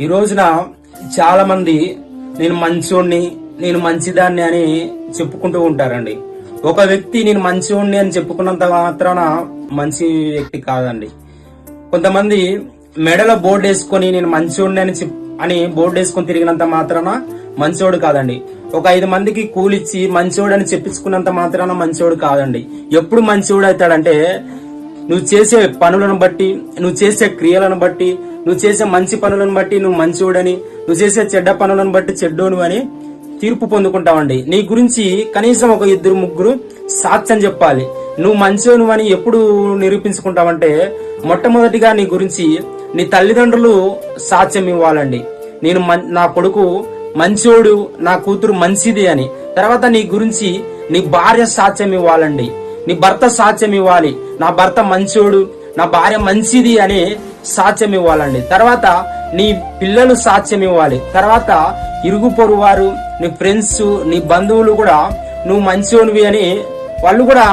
ఈ రోజున చాలా మంది నేను మంచోడిని నేను మంచిదాన్ని అని చెప్పుకుంటూ ఉంటారండి. ఒక వ్యక్తి నేను మంచోడిని అని చెప్పుకున్నంత మాత్రాన మంచి వ్యక్తి కాదండి. కొంతమంది మెడలో బోర్డు వేసుకొని నేను మంచోడిని అని చెప్ అని బోర్డు వేసుకొని తిరిగినంత మాత్రాన మంచోడు కాదండి. ఒక ఐదు మందికి కూలిచ్చి మంచోడు అని చెప్పించుకున్నంత మాత్రాన మంచోడు కాదండి. ఎప్పుడు మంచోడు అవుతాడంటే నువ్వు చేసే పనులను బట్టి నువ్వు చేసే క్రియలను బట్టి నువ్వు చేసే మంచి పనులను బట్టి నువ్వు మంచోడని నువ్వు చేసే చెడ్డ పనులను బట్టి చెడ్డోను అని తీర్పు పొందుకుంటావండి. నీ గురించి కనీసం ఒక ఇద్దరు ముగ్గురు సాక్ష్యం చెప్పాలి. నువ్వు మంచోను అని ఎప్పుడు నిరూపించుకుంటావంటే మొట్టమొదటిగా నీ గురించి నీ తల్లిదండ్రులు సాక్ష్యం ఇవ్వాలండి. నేను నా కొడుకు మంచోడు నా కూతురు మంచిది అని. తర్వాత నీ గురించి నీ భార్య సాక్ష్యం ఇవ్వాలండి. నీ భర్త సాక్ష్యం ఇవ్వాలి. నా భర్త మంచోడు నా భార్య మంచిది అని సాక్ష్యం ఇవ్వాలండి తర్వాత నీ పిల్లలు సాక్ష్యం ఇవ్వాలి తర్వాత ఇరుగు పొరుగు వారు నీ ఫ్రెండ్స్ నీ బంధువులు కూడా నువ్వు మంచోనివి అని వాళ్ళు కూడా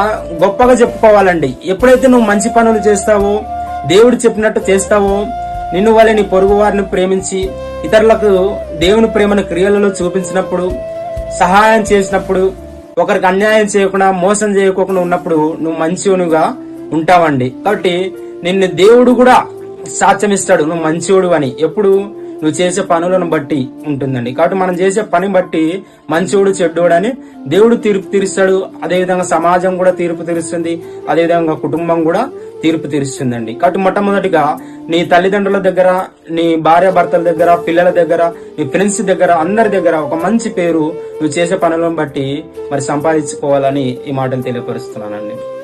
గొప్పగా చెప్పుకోవాలండి. ఎప్పుడైతే నువ్వు మంచి పనులు చేస్తావో దేవుడు చెప్పినట్టు చేస్తావో నిన్ను వాళ్ళ నీ పొరుగు వారిని ప్రేమించి ఇతరులకు దేవుని ప్రేమను క్రియలలో చూపించినప్పుడు సహాయం చేసినప్పుడు ఒకరికి అన్యాయం చేయకుండా మోసం చేయకుండా ఉన్నప్పుడు నువ్వు మంచివనుగా ఉంటావండి. కాబట్టి నిన్ను దేవుడు కూడా సాక్ష్యం ఇస్తాడు నువ్వు మంచివాడు అని. ఎప్పుడు? నువ్వు చేసే పనులను బట్టి ఉంటుందండి. కాబట్టి మనం చేసే పని బట్టి మంచివాడు చెడ్డోడు అని దేవుడు తీర్పు తీరుస్తాడు. అదేవిధంగా సమాజం కూడా తీర్పు తీరుస్తుంది. అదేవిధంగా కుటుంబం కూడా తీర్పు తీరుస్తుందండి. కాబట్టి మొట్టమొదటిగా నీ తల్లిదండ్రుల దగ్గర నీ భార్య భర్తల దగ్గర పిల్లల దగ్గర నీ ఫ్రెండ్స్ దగ్గర అందరి దగ్గర ఒక మంచి పేరు నువ్వు చేసే పనులను బట్టి మరి సంపాదించుకోవాలని ఈ మాటలు తెలియపరుస్తున్నానండి.